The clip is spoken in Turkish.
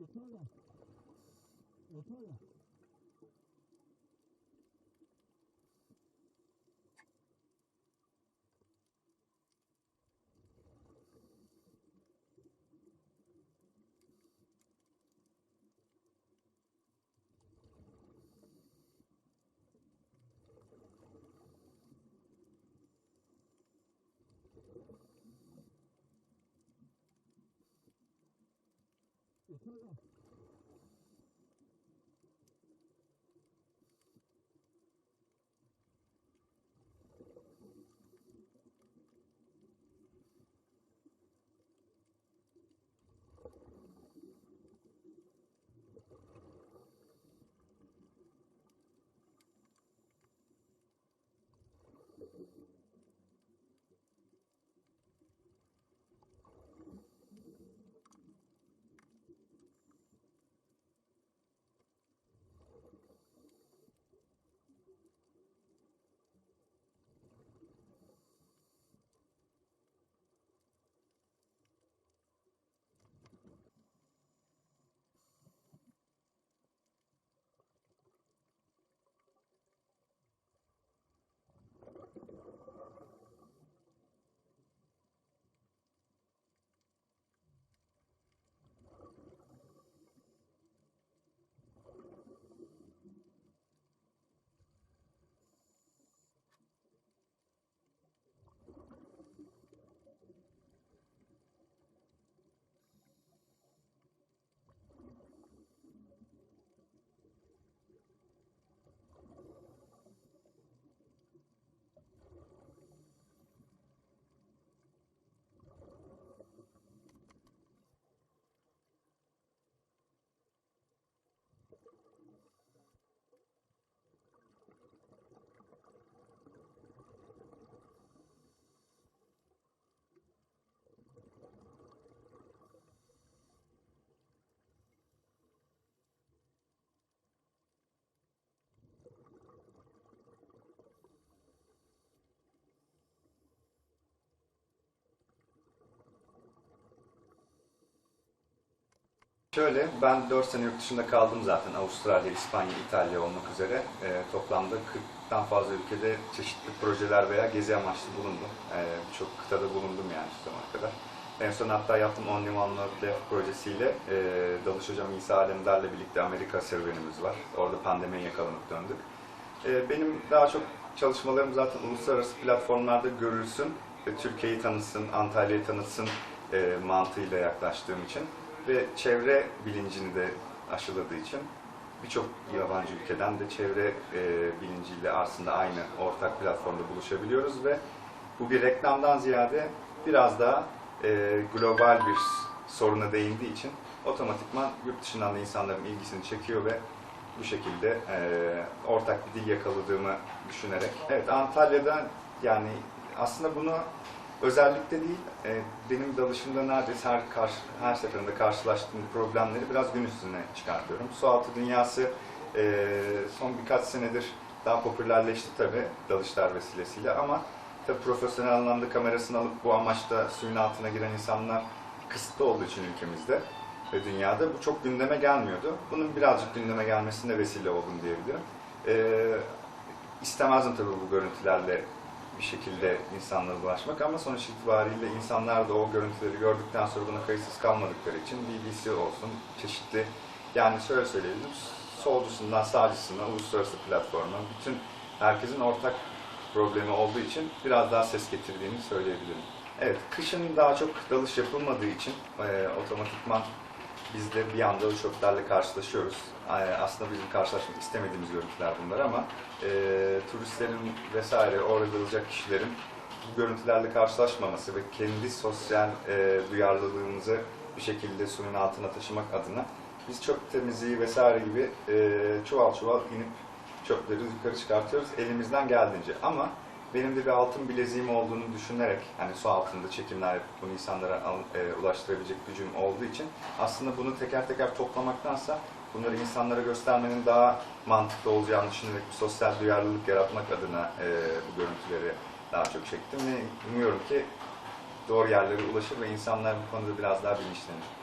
我错了我错了。Orada. Otur orada. Şöyle, ben 4 sene yurt dışında kaldım zaten. Avustralya, İspanya, İtalya olmak üzere. Ee, toplamda 40'tan fazla ülkede çeşitli projeler veya gezi amaçlı bulundum. Ee, Birçok kıtada bulundum yani şu zamana kadar. En son hatta yaptığım Love Left projesiyle e, Dalış Hocam İsa Alemdar'la birlikte Amerika serüvenimiz var. Orada pandemiye yakalanıp döndük. Ee, benim daha çok çalışmalarım zaten uluslararası platformlarda görülsün Türkiye'yi tanıtsın, Antalya'yı tanıtsın e, mantığıyla yaklaştığım için ve çevre bilincini de aşıladığı için birçok yabancı ülkeden de çevre e, bilinciyle aslında aynı ortak platformda buluşabiliyoruz ve bu bir reklamdan ziyade biraz daha e, global bir soruna değindiği için otomatikman yurt dışından da insanların ilgisini çekiyor ve bu şekilde e, ortak bir dil yakaladığımı düşünerek. Evet Antalya'da yani aslında bunu özellikle değil, e, benim dalışımda neredeyse her, karşı, her seferinde karşılaştığım problemleri biraz gün üstüne çıkartıyorum. Sualtı dünyası e, son birkaç senedir daha popülerleşti tabii dalışlar vesilesiyle ama tabii profesyonel anlamda kamerasını alıp bu amaçta suyun altına giren insanlar kısıtlı olduğu için ülkemizde ve dünyada bu çok gündeme gelmiyordu. Bunun birazcık gündeme gelmesine vesile oldum diyebilirim. Ee, istemezdim tabii bu görüntülerle bir şekilde insanlara ulaşmak ama sonuç itibariyle insanlar da o görüntüleri gördükten sonra buna kayıtsız kalmadıkları için BBC olsun, çeşitli yani şöyle söyleyelim, solcusundan sağcısına, uluslararası platforma, bütün herkesin ortak problemi olduğu için biraz daha ses getirdiğini söyleyebilirim. Evet, kışın daha çok dalış yapılmadığı için e, otomatikman biz de bir anda o şoklarla karşılaşıyoruz. E, aslında bizim karşılaşmak istemediğimiz görüntüler bunlar ama e, turistlerin vesaire orada dalacak kişilerin bu görüntülerle karşılaşmaması ve kendi sosyal e, duyarlılığımızı bir şekilde suyun altına taşımak adına biz çöp temizliği vesaire gibi e, çuval çuval inip çöpleri yukarı çıkartıyoruz elimizden geldiğince. Ama benim de bir altın bileziğim olduğunu düşünerek hani su altında çekimler yapıp bunu insanlara e, ulaştırabilecek gücüm olduğu için aslında bunu teker teker toplamaktansa bunları insanlara göstermenin daha mantıklı olacağını düşünerek bir sosyal duyarlılık yaratmak adına e, bu görüntüleri daha çok çektim ve umuyorum ki doğru yerlere ulaşır ve insanlar bu konuda biraz daha bilinçlenir.